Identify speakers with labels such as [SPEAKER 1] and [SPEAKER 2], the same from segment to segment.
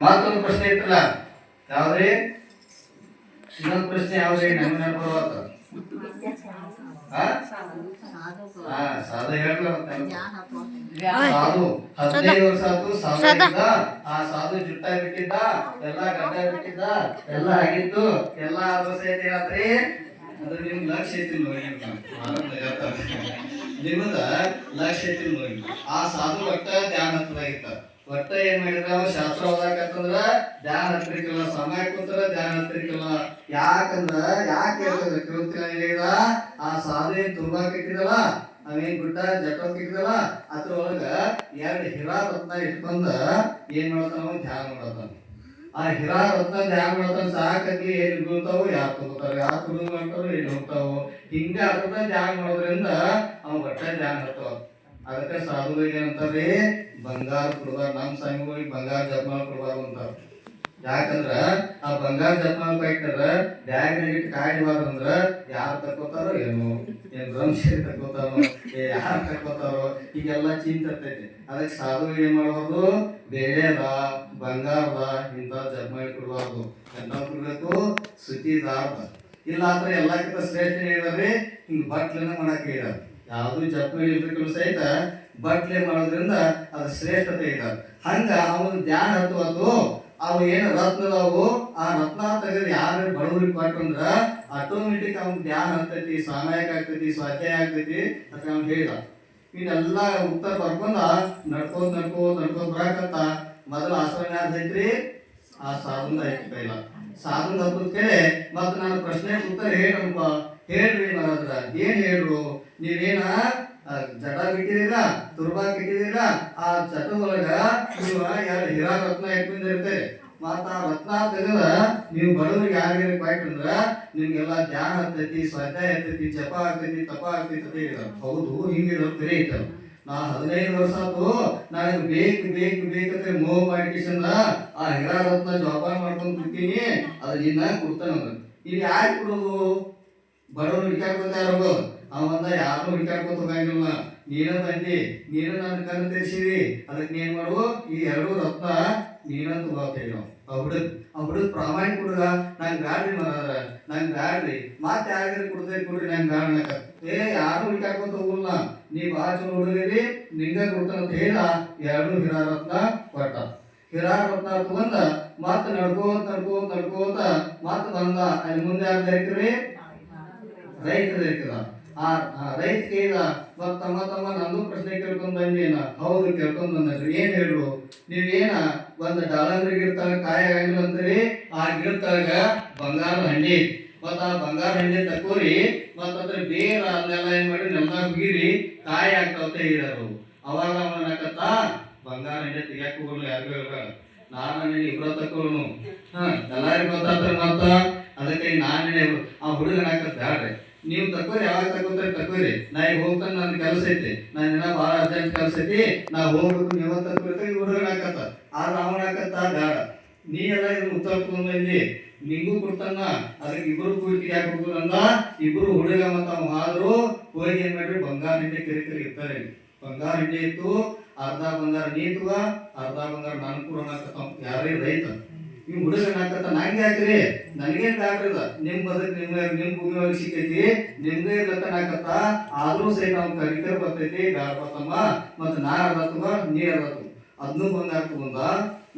[SPEAKER 1] ಮತ್ತೊಂದು ಪ್ರಶ್ನೆ ಇತ್ತಲ್ಲ? ಯಾವ್ದ್ರಿ? ಇನ್ನೊಂದು ಪ್ರಶ್ನೆ ಯಾವ್ದ್ರಿ? ನಮ್ಮ ನೆನಪುವತ್ತ ಹಾ ಸಾಧು ಹೇಳ್ಲ ಸಾಧು ಹದಿನೈದು ವರ್ಷ ಆತು ಆಗಿದ್ದ. ಆ ಸಾಧು ಜುಟ್ಟ ಬಿಟ್ಟಿದ್ದ ಎಲ್ಲ ಗಡ್ಡ ಬಿಟ್ಟಿದ್ದ ಎಲ್ಲ ಆಗಿತ್ತು ಎಲ್ಲ ಆದ್ರೂ ಸಹಿತ ಏನಾದ್ರಿ ಅದು ನಿಮ್ ಲಕ್ಷ ಐತಿ ನೋಡಿ ನಿಮ್ಮದ ಲಕ್ಷ್ಯ ಐತಿ ಆ ಸಾಧು ಒಟ್ಟ ಧ್ಯಾನ ಹತ್ತದಾಗಿತ್ತ ಒಟ್ಟ ಏನ್ ಮಾಡಿದ್ರ ಶಾಸ್ತ್ರ ಓದಾಕತ್ತಂದ್ರ ಧ್ಯಾನ ಹತ್ತಿರಕ್ಕಿಲ್ಲ ಸಮಯ ಕೂತರ ಧ್ಯಾನ ಹತ್ತಿರಕ್ಕಿಲ್ಲ ಯಾಕಂದ್ರ, ಯಾಕೆ ಕೃತಿಕ ಆ ಸಾಧನೆ ತುಂಬಾ ಕೆಟ್ಟಿದಲ್ಲ. ಅವೇನ್ ಗುಡ್ಡ ಜಟ ಕೆಟ್ಟಿದಲ್ಲ. ಅದ್ರ ಎರಡು ಹಿರಾ ರತ್ನ ಇಟ್ಕೊಂಡ ಏನ್ ಮಾಡ್ತಾನ ಧ್ಯಾನ ಮಾಡತಾನ. ಆ ಹಿರಾ ರತ್ನ ಧ್ಯಾನ ಮಾಡ್ತಾನ ಸಾಕಿ ಏನ್ ಬೀಳ್ತಾವು ಯಾರು ತಗೋತಾರ ಯಾರು ತುಳು ಮಾಡ್ತಾರೋ, ಏನ್ ಹೋಗ್ತಾವು ಹಿಂಗ ಅರ್ಥ ಧ್ಯಾನ ಮಾಡೋದ್ರಿಂದ ಅವ್ ಗಟ್ಟ ಧ್ಯಾನ ಹತ್ತವ ಅದಕ್ಕೆ ಸಾಧುಗಳಿಗೆ ಅಂತಾರೆ, ಬಂಗಾರ ಕೊಡ್ಬಾರ ನಮ್ಮ ಸ್ವಾಮಿಗಳಿಗೆ ಬಂಗಾರ ಜಪ ಕೊಡ್ಬಾರ್ದು ಅಂತಾರೆ. ಯಾಕಂದ್ರ, ಆ ಬಂಗಾರ ಜಪ ಕಟ್ಟಿದ್ರ ಬ್ಯಾಗ್ ಇಟ್ಟು ಕಾಯ್ಬಾರ್ದು ಯಾರು ತಕ್ಕೋತಾರೋ ಏನೋ, ಏನ್ ರಂಶೇರಿ ತಕ್ಕೋತಾರೋ ಯಾರು ತಕ್ಕೋತಾರೋ, ಈಗೆಲ್ಲ ಚಿಂತೆ ಇರ್ತೈತಿ. ಅದಕ್ಕೆ ಸಾಧು ಏನ್ ಮಾಡ್ಬಾರ್ದು? ಬೆಳೆದ, ಬಂಗಾರದ, ಇಂಥ ಜಪಮಾಲಿ ಕೊಡ್ಬಾರ್ದು. ಎಂತ ಕೊಡ್ಬೇಕು? ಸುತಿದಾರ್ದ. ಇಲ್ಲ ಅಂದ್ರೆ ಎಲ್ಲಕ್ಕಿಂತ ಶ್ರೇಷ್ಠ ಹೇಳಿದಾರೆ ಹಿಂಗ್ ಬಟ್ಲನ್ನ ಮಾಡಕ್ ಹೇಳಿದಾರೆ ಯಾವುದು ಜಪಮಾಲಿ ಇರ್ಬೇಕಲ್ಲ ಸಹಿತ ಬಟ್ಲೆ ಮಾಡೋದ್ರಿಂದ ಅದು ಶ್ರೇಷ್ಠತೆ ಇದೆ. ಹಂಗ ಅವನು ಧ್ಯಾನ ಹತ್ತುವತ್ತು ಅವು ಏನು ರತ್ನದವು ಆ ರತ್ನ ತೆಗೆದು ಯಾರು ಬಡವ್ರಿಗೆ ಕೊಟ್ಟಂದ್ರ ಆಟೋಮೆಟಿಕ್ ಅವ್ನ ಧ್ಯಾನ ಹತ್ತೈತಿ ಸಹಾಯಕ ಆಗ್ತೈತಿ, ಸ್ವಾಧ್ಯಾಯ ಆಗ್ತೈತಿ ಅಂತ ಅವ್ನು ಹೇಳಿದ. ಇದೆಲ್ಲ ಉತ್ತರ ಬರ್ಕೊಂಡ ನಡ್ಕೋದ್ ನಡ್ಕೋದ್ ನಡ್ಕೋದ್ ಬರಕತ್ತ. ಮೊದಲ ಆಶ್ರಮ ಯಾರ್ದು ಐತ್ರಿ ಆ ಸಾಧನ ಐತಿ ಸಾಧನ ಸಾಧುಂದ ಹತ್ತದ ಕೇಳಿ ಮತ್ತೆ ನಾನು ಪ್ರಶ್ನೆ ಉತ್ತರ ಹೇಳಪ್ಪ ಹೇಳ್ರಿ ಮಹಾರಾಜ್ರ, ಏನು ಹೇಳ್ರು? ನೀವೇನ? ಜಟ ಬಿಟ್ಟಿದಿಲ್ಲ ತುರ್ಬಾ ಬಿಟ್ಟಿದಿಲ್ಲ ಆ ಜಟ ಒಳಗ ನೀವು ಎರಡು ಹೀರಾ ರತ್ನ ಇಟ್ಕೊಂಡಿರ್ತೀರಿ ಮತ್ತ ಆ ರತ್ನ ತೆಗೆದ ನೀವು ಬಡವರಿಗೆ ಯಾರಿಗಾರ ಕೊಟ್ಟಂದ್ರ ನಿಮ್ಗೆಲ್ಲ ಧ್ಯಾನ ಆಗ್ತೈತಿ ಸ್ವಾಧ್ಯಾಯ ಇರ್ತೈತಿ ಜಪ ಆಗ್ತೈತಿ ತಪ ಆಗ್ತೈತಿ ಹೌದು, ಹಿಂಗಿರೋದು ಬೇರೆ ಐತಲ್ಲ ನಾ ಹದಿನೈದು ವರ್ಷ ಆತು, ನನಗೆ ಬೇಕು ಬೇಕು ಬೇಕಂದ್ರೆ ಮೋಹ ಮಾಡಿಕಿಸಂದ ಆ ಹಿರಾ ರತ್ನ ಜೋಪಾನ ಮಾಡ್ಕೊಂಡು ಕೊಡ್ತೀನಿ ಅದು ಇನ್ನ ಕೊಡ್ತಾನ ಇಲ್ಲಿ ಯಾಕೆ ಕೊಡೋದು? ಬಡವರು ಹುಡುಕಾಡ್ಕೊತ ಯಾರು ಅವಂದ ಯಾರು ಹುಡುಕಾಡ್ಕೊತ ಹೋಗಂಗಿಲ್ಲ ನೀನ ಬಂದಿ ನೀನು ನನ್ನ ತೆರೆಸಿರಿ. ಅದಕ್ಕೆ ನೀನ್ ಮಾಡು, ಈ ಎರಡು ರತ್ನ ನೀನಂತ ಹೋಗ್ತೇವೆ ನಾವು ಆ ಹುಡುಗ ಆ ಹುಡುಗ ಪ್ರಾಮಾಣಿಕ ಹುಡುಗ. ನಂಗೆ ಬ್ಯಾಡ್ರಿ ಮರ ನಂಗೆ ಬ್ಯಾಡ್ರಿ. ಮತ್ತೆ ಯಾರಿಗಾರ ಕೊಡ್ತೇವೆ ಕೊಡ್ರಿ, ನಂಗೆ ಬ್ಯಾಡ ಅನ್ನಕ. ಏ ಯಾರು ಹುಡುಕಾಡ್ಕೊತ ಹೋಗಲ್ಲ. ನೀ ಭಾಳ ಚಲೋ ಹುಡುಗರಿ. ನಿಂಗ ಕೊಡ್ತಾನ ಅಂತ ಹೇಳ, ಎರಡು ಹಿರಾರತ್ನ ಕೊಟ್ಟ. ಹಿರಾ ರತ್ನ ತಗೊಂಡ ಮತ್ತೆ ನಡ್ಕೋತ ನಡ್ಕೋತ ನಡ್ಕೋತ ಮತ್ತೆ ಬಂದ. ಅಲ್ಲಿ ಮುಂದೆ ಯಾರು ಧರಿಕ್ರಿ ರೈತರು ಇರ್ತದ ಆ ರೈತ ಮತ್ತು ತಮ್ಮ ತಮ್ಮ ನಂದು ಪ್ರಶ್ನೆ ಕೇಳ್ಕೊಂಡ್ ಬಂದೇನ? ಹೌದು ಕೇಳ್ಕೊಂಡ್ ಬಂದ್ರಿ ಏನು ಹೇಳ್ರು? ನೀವೇನ ಡಾಲರ್ ಡಾಲಂಗ್ರಿ ಗಿಡತಾಗ ಕಾಯ ಆಗಿಲ್ಲ ಅಂತೀರಿ ಆ ಗಿಡತಾಗ ಬಂಗಾರದ ಹಂಡಿ ಮತ್ತ ಆ ಬಂಗಾರ ಹಂಡಿ ತಕೋರಿ ಮತ್ತ ಅದ್ರ ಬೇರ ಅದನ್ನೆಲ್ಲ ಏನು ಮಾಡಿ ನೆಲ ಬೀರಿ ಕಾಯಿ ಆಗ್ತಾವ ಹೇಳಿದಾರು ಅವಾಗ ಅವನಕತ್ತ ಬಂಗಾರ ಹಂಡಿ ತೆಗಿಯಾಕ ಹೋಗಲ್ಲ ಯಾರಿಗೂ ಹೇಳ್ಬೇಡ ನಾನು ನೀನು ಇಬ್ಬರ ತಕೋನು ಹಾಂ, ಎಲ್ಲಾರಿಗೂ ಗೊತ್ತಾದ್ರೆ ಮತ್ತು? ಅದಕ್ಕೆ ನಾನೇ ಆ ಹುಡುಗನ ಹಾಕತ್ ಬ್ಯಾಡ್ರಿ ನೀವು ತಕೋರಿ ಯಾವಾಗ ತಕೋತಾರೆ ತಕ್ಕೋರಿ. ನಾ ಈಗ ಹೋಗ್ತಾನೆ ನನ್ನ ಕೆಲಸ ಐತಿ. ನಾನು ಏನೋ ಭಾಳ ಅರ್ಜೆಂಟ್ ಕೆಲಸ ಐತಿ. ನಾ ಹೋಗ್ಬೇಕು, ನೀವು ಈ ಹುಡುಗನ ಹಾಕತ್ತ ಆ ರಾವಣ ಹಾಕತ್ತ ಬ್ಯಾಡ ನೀ ಎಲ್ಲ ಇದನ್ನ ಉತ್ತರ ಕೊಂಡಿ ನಿಂಗೂ ಕೊಡ್ತಾನ ಅದಕ್ಕೆ ಇಬ್ರು ಕೂಡ ಯಾಕೆ ಅಂದ. ಇಬ್ರು ಹುಡುಗ ಮತ್ತು ಅವ ಆದ್ರು, ಹೋಗಿ ಏನ್ ಮಾಡ್ರಿ, ಬಂಗಾರ ಹಿಂಡಿ ಕರಿ ಕರಿ ಇರ್ತಾರೆ ಬಂಗಾರ ಹಿಂಡಿ ಇತ್ತು, ಅರ್ಧ ಬಂಗಾರ ನೀ ಅರ್ಧ ಬಂಗಾರ ನಾನು ಕೂಡ ಯಾರೇ ರೈತ. ನೀವು ಹುಡುಗ ಹಾಕತ್ತ ನಂಗೆ ಹಾಕ್ರಿ ನನಗೇನ್ ಬ್ಯಾಡ್ರಿ ಅದ ನಿಮ್ ನಿಮ್ಗೆ ನಿಮ್ ನಿಮ್ ಭೂಮಿ ಒಳಗೆ ಸಿಕ್ಕೈತಿ, ನಿಮ್ದೇ ಇರ್ಲತ್ತ ನಾಕತ್ತ ಆದ್ರೂ ಸಹಿತ ನಾವು ಕರಿಕರ್ ಬರ್ತೈತಿ, ಬ್ಯಾಡ ಬರ್ತಮ್ಮ. ಮತ್ತು ನಾ ಅರ್ಧ ತಗೋ ನೀ ಅರ್ಧ ತಗೋ ಅದನ್ನು ಬಂಗಾರ ತಗೊಂಡ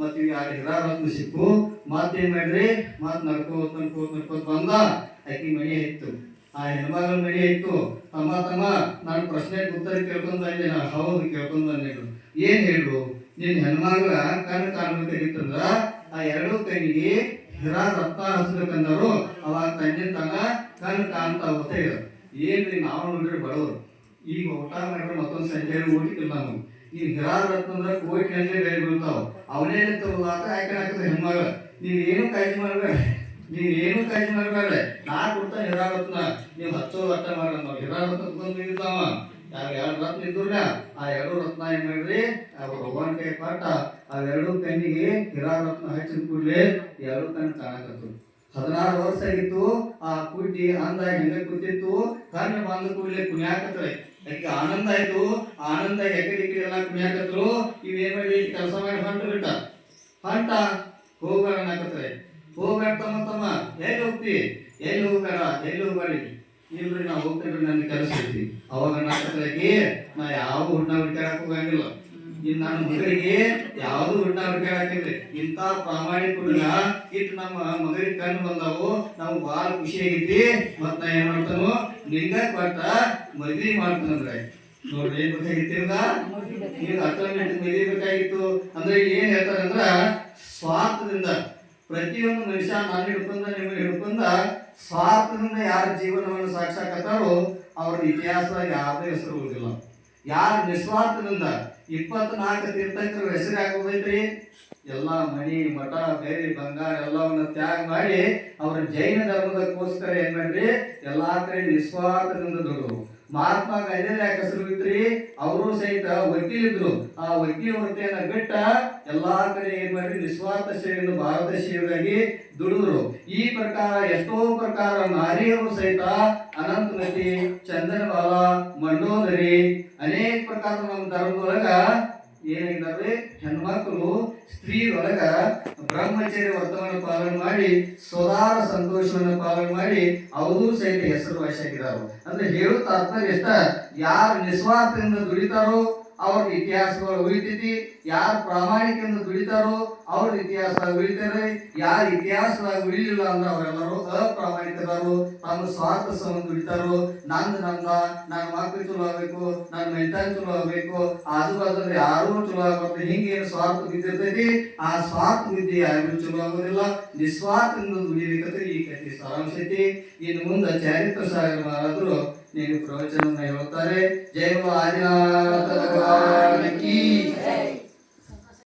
[SPEAKER 1] ಮತ್ತು ಈಗ ಆ ಹಿರಾ ರತ್ನ ಸಿಕ್ಕು ಮತ್ತೇನು ಮಾಡ್ರಿ ಮತ್ತು ನಡ್ಕೋತ ನಡ್ಕೋತ ನಡ್ಕೋತ ಬಂದ. ಆಕಿ ಮನೆ ಇತ್ತು. ಆ ಹೆಣ್ಮಗಳ ಮನೆ ಇತ್ತು. ತಮ್ಮ ತಮ್ಮ, ನಾನು ಪ್ರಶ್ನೆ ಉತ್ತರ ಕೇಳ್ಕೊಂಡ್ ಬಂದೆ ನಾನು ಹೌದು, ಕೇಳ್ಕೊಂಡ್ ಬಂದೆ ಏನು ಹೇಳು ನಿನ್ನ ಹೆಣ್ಮಗಳ ಕಣ್ಣು ಕಾಣ್ಬೇಕಾಗಿತ್ತಂದ್ರ ಆ ಎರಡು ಕೈಗೆ ಹಿರಾ ರಕ್ತ ಹಚ್ಬೇಕಂದರು ಅವಾಗ ತಂದೆ ತಂಗ ಕಣ್ಣು ಕಾಣ್ತಾ ಹೋಗ್ತಾ ಇದ್ರು ಏನ್ರಿ ನಾವು ನೋಡ್ರಿ ಬಡವರು? ಈಗ ಊಟ ಮಾಡಿದ್ರೆ ಮತ್ತೊಂದು ಸಂಜೆ ಊಟಕ್ಕಿಲ್ಲ ನಾವು ಈ ಹಿರಾ ರತ್ನ ಅಂದ್ರೆ ಕೋಟಿ ಗಂಟೆ ಬೇರೆ ಬೀಳ್ತಾವ. ಅವನೇ ತಗೋದಾತ ಯಾಕೆ ಹಾಕಿದ್ರೆ ಹೆಣ್ಮಗ. ನೀವ್ ಏನು ಕಾಳಜಿ ಮಾಡ್ಬೇಡ. ನೀವ್ ಏನು ಕಾಳಜಿ ಮಾಡ್ಬೇಡ. ನಾ ಕೊಡ್ತಾನೆ ಹಿರಾ ರತ್ನ. ನೀವು ಹಚ್ಚೋ ಅಟ್ಟ ಮಾಡ ಹಿರಾ ರತ್ನ ನಿಂತಾವ ಯಾವ ಎರಡು ರತ್ನ ಇದ್ರಲ್ಲ ಆ ಎರಡು ರತ್ನ ಏನ್ ಮಾಡ್ರಿ? ಭಗವಾನ್ ಕೈ ಪಾಠ. ಅವೆರಡು ಕಣ್ಣಿಗೆ ಹಿರಾ ರತ್ನ ಹಚ್ಚಿದ ಕೂಡಲೇ ಎರಡು ಕಣ್ಣು ಕಾಣಕತ್ತು ಹದಿನಾರು ವರ್ಷ ಆಗಿತ್ತು, ಆ ಕುಡ್ಡಿ ಅಂದ ಹೆಂಗ ಕೂತಿತ್ತು? ಕಣ್ಣು ಬಂದ ಕೂಡಲೇ ಕುಣಿಯಾಕತ್ರೆ ಅದಕ್ಕೆ ಆನಂದ ಆಯ್ತು? ಆನಂದ ಎಕಡೆ ಈ ಕಡೆ ಎಲ್ಲ ಕುಣಿಯಾಕತ್ರು ಇವೇನ್ ಮಾಡಿ ಕೆಲಸ ಮಾಡಿ ಹೊಂಟು ಬಿಟ್ಟ. ಹೊಂಟ. ಹೋಗ್ಬೇಡ ಅನ್ನಕತ್ತಾರೆ ಹೋಗ್ಬೇಡ ತಮ್ಮ ತಮ್ಮ. ಎಲ್ಲಿ ಹೋಗ್ತಿ? ಎಲ್ಲಿ ಹೋಗ್ಬೇಡ? ಎಲ್ಲಿ ಹೋಗ್ಬೇಡಿ ಇಲ್ರಿ ನಾ ಹೋಗ್ತೇನೆ ನನ್ನ ಕೆಲಸ ಐತಿ ಅವಾಗ ನಾಟಕಕ್ಕೆ ನಾ ಯಾವ ಹುಣ್ಣ ಹುಡ್ಕಾಡಕ್ ಹೋಗಂಗಿಲ್ಲ ಇನ್ ನನ್ನ ಮಗರಿಗೆ ಯಾವ್ದು ಹುಣ್ಣ ಹುಡ್ಕಾಡಕ್ಕಿಲ್ರಿ ಇಂಥ ಪ್ರಾಮಾಣಿಕ ಹುಡುಗ ಇಟ್ ನಮ್ಮ ಮಗಳಿಗೆ ಕಣ್ಣು ಬಂದಾವು, ನಾವು ಭಾಳ ಖುಷಿ ಆಗೈತಿ ಮತ್ ನಾ ಏನ್ ಮಾಡ್ತಾನು, ನಿಂಗ ಕೊಟ್ಟ ಮದ್ವಿ ಮಾಡ್ತಾನಂದ್ರೆ. ನೋಡ್ರಿ, ಏನ್ ಬೇಕಾಗಿತ್ತು? ಈಗ ಅಟೋಮೆಟಿಕ್ ಮದ್ವಿ ಬೇಕಾಗಿತ್ತು. ಅಂದ್ರೆ ಏನ್ ಹೇಳ್ತಾರೆ ಅಂದ್ರ ಸ್ವಾರ್ಥದಿಂದ ಪ್ರತಿಯೊಂದು ಮನುಷ್ಯ ನಾನು ಹಿಡ್ಕೊಂಡ ನಿಮ್ಮ ಹಿಡ್ಕೊಂಡ ಸ್ವಾರ್ಥದಿಂದ ಯಾರ ಜೀವನವನ್ನು ಸಾಕ್ಷಾಕತ್ತಾರೋ ಅವ್ರ ಇತಿಹಾಸದಾಗ ಯಾವುದೇ ಹೆಸರು ಉಳಿದಿಲ್ಲ. ಯಾರ ನಿಸ್ವಾರ್ಥದಿಂದ ಇಪ್ಪತ್ನಾಲ್ಕು ತೀರ್ಥಂಕರ ಹೆಸರು ಹಾಕೋದೈತ್ರಿ ಎಲ್ಲ ಮಣಿ, ಮಠ, ಬೇರೆ, ಬಂಗಾರ ಎಲ್ಲವನ್ನ ತ್ಯಾಗ ಮಾಡಿ ಅವ್ರ ಜೈನ ಧರ್ಮದಕ್ಕೋಸ್ಕರ ಏನ್ ಮಾಡ್ರಿ? ಎಲ್ಲಾ ಕಡೆ ನಿಸ್ವಾರ್ಥದಿಂದ ದುಡಿದ್ರು ಮಹಾತ್ಮ ಗಾಂಧಿ ಹೆಸರು ಇತ್ರಿ ಅವರು ಸಹಿತ ವಕೀಲಿದ್ರು. ಆ ವಕೀಲ ವೃತ್ತಿಯನ್ನ ಬಿಟ್ಟ ಎಲ್ಲಾ ಕಡೆ ಏನ್ ಮಾಡಿ ನಿಸ್ವಾರ್ಥ ಸೇವೆಯನ್ನು ಭಾರತ ಸೇವೆಗಾಗಿ ದುಡಿದ್ರು. ಈ ಪ್ರಕಾರ, ಎಷ್ಟೋ ಪ್ರಕಾರ ನಾರಿಯರು ಸಹಿತ ಅನಂತಮತಿ ಚಂದನಬಾಲ ಮಂಡೋದರಿ ಅನೇಕ ಪ್ರಕಾರ ನಮ್ಮ ಧರ್ಮದೊಳಗ ಏನಾಗಿದ್ದಾರೆ ಹೆಣ್ಮಕ್ಳು ಸ್ತ್ರೀಯೊಳಗ ಬ್ರಹ್ಮಚರ್ಯ ವರ್ತಮಾನ ಪಾಲನೆ ಮಾಡಿ ಸ್ವದಾರ ಸಂತೋಷವನ್ನು ಪಾಲನೆ ಮಾಡಿ, ಅವರು ಸಹಿತ ಹೆಸರುವಾಸಿಯಾಗಿದ್ದಾರೆ ಅಂದ್ರೆ ಹೇಳುತ್ತಾ ತಾತ್ಪರ್ಯ ಎಷ್ಟ ಯಾರು ನಿಸ್ವಾರ್ಥದಿಂದ ದುಡಿತಾರೋ ಅವ್ರ ಇತಿಹಾಸಗಳು ಉಳಿತೈತಿ. ಯಾರು ಪ್ರಾಮಾಣಿಕದಿಂದ ದುಡಿತಾರೋ ಅವ್ರ ಇತಿಹಾಸ ಉಳಿತಾರೆ ಯಾರು ಇತಿಹಾಸದಾಗ ಉಳಿಲಿಲ್ಲ ಅಂದ್ರೆ ಅವರೆಲ್ಲರೂ ಅಪ್ರಾಮಾಣಿಕದಾರು ತಮ್ಮ ಸ್ವಾರ್ಥ ಸಂಬಂಧ ದುಡಿತಾರೋ. ನಂದು ನಂದ ನನ್ನ ಮಕ್ಕಳು ಚಲೋ ಆಗ್ಬೇಕು, ನನ್ನ ಮೆಂಟಲ್ ಚಲೋ ಆಗ್ಬೇಕು. ಆಜು ಬಾಜು ಯಾರೂ ಚಲೋ ಆಗ್ಬಾರ್ದು. ಹಿಂಗೇನು ಸ್ವಾರ್ಥ ಬಿದ್ದಿರ್ತೈತಿ ಆ ಸ್ವಾರ್ಥ ಬುದ್ಧಿ ಯಾರಿಗೂ ಚಲೋ ಆಗೋದಿಲ್ಲ. ನಿಸ್ವಾರ್ಥದಿಂದ ದುಡಿಬೇಕಂದ್ರೆ ಈ ಕಥೆ ಸಾರಾಂಶ ಐತಿ ಇನ್ನು ಮುಂದೆ ಚಾರಿತ್ರ ಸಾಗರ ಮಹಾರಾಜರು ನೀವು ಪ್ರವಚನ ಹೇಳ್ತಾರೆ ಜೈ ಆದಿನಾಥ ಭಗವಾನ್ ಕೀ